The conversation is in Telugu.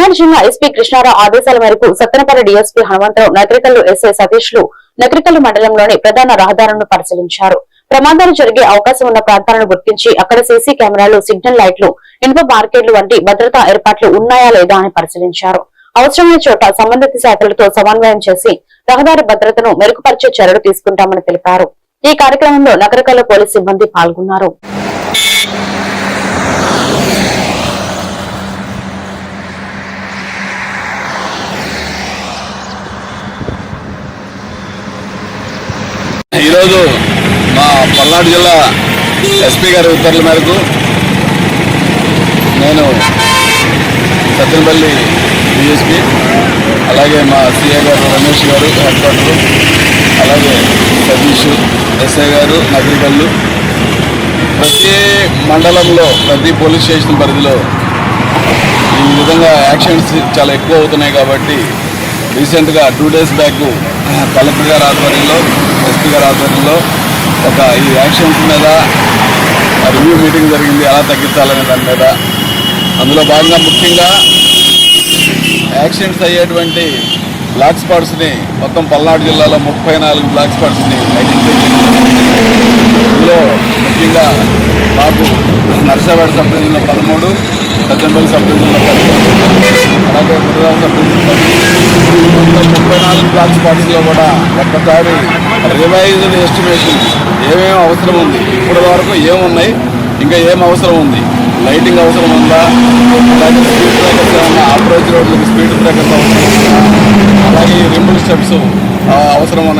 పల్నాడు జిల్లా ఎస్పీ కృష్ణారావు ఆదేశాల మేరకు సత్తెనపల్లి డీఎస్పీ హనుమంతరావు నకరికల్లు ఎస్ఐ సతీష్లు నకరికల్లు మండలంలోని ప్రధాన రహదారులను పరిశీలించారు. ప్రమాదాలు జరిగే అవకాశం ఉన్న ప్రాంతాలను గుర్తించి అక్కడ సీసీ కెమెరాలు సిగ్నల్ లైట్లు ఇనుప మార్కెట్లు వంటి భద్రతా ఏర్పాట్లు ఉన్నాయా లేదా అని పరిశీలించారు. అవసరమైన చోట సంబంధిత శాఖలతో సమన్వయం చేసి రహదారి భద్రతను మెరుగుపరిచే చర్యలు తీసుకుంటామని తెలిపారు. ఈ కార్యక్రమంలో నగరకల్లు పోలీస్ సిబ్బంది పాల్గొన్నారు. ఈరోజు మా పల్నాడు జిల్లా ఎస్పీ గారి ఉత్తర్వుల మేరకు నేను సత్యనపల్లి డిఎస్పీ అలాగే మా సిఏ గారు రమేష్ గారు హెడ్ క్వార్టర్ అలాగే సతీష్ ఎస్ఐ గారు నగరికల్లు. ప్రతి మండలంలో ప్రతి పోలీస్ స్టేషన్ పరిధిలో ఈ విధంగా యాక్షన్స్ చాలా ఎక్కువ అవుతున్నాయి కాబట్టి రీసెంట్గా టూ డేస్ బ్యాక్ కలెక్టర్ గారి ఆధ్వర్యంలో ఎస్పీ గారి ఆధ్వర్యంలో ఒక ఈ యాక్షన్స్ మీద రివ్యూ మీటింగ్ జరిగింది ఎలా తగ్గించాలనే దాని మీద. అందులో భాగంగా ముఖ్యంగా యాక్సిడెంట్స్ అయ్యేటువంటి బ్లాక్ స్పాట్స్ని మొత్తం పల్నాడు జిల్లాలో ముప్పై నాలుగు బ్లాక్ స్పాట్స్ని ఇందులో ముఖ్యంగా మాకు నర్సావాడ సబ్ డివిజన్లో పదమూడు సజ్జంపల్లి సబ్ డివిజన్లో పదమూడు అలాగే మురదాం సబ్ డివిజన్లో మొత్తం ముప్పై నాలుగు బ్లాక్ పార్టీలో కూడా ఒక్కసారి రివైజ్డ్ ఎస్టిమేషన్ ఏమేమి అవసరం ఉంది? ఇప్పటి వరకు ఏమున్నాయి? ఇంకా ఏం అవసరం ఉంది? లైటింగ్ అవసరం ఉందా? అలాగే స్పీడ్ బ్రేకర్స్ ఏమన్నా అప్రోచ్ రోడ్లకు స్పీడ్ బ్రేకర్స్ అవసరం ఉందా? అలాగే రింబుల్ స్టెప్స్ అవసరం ఉన్నాయి?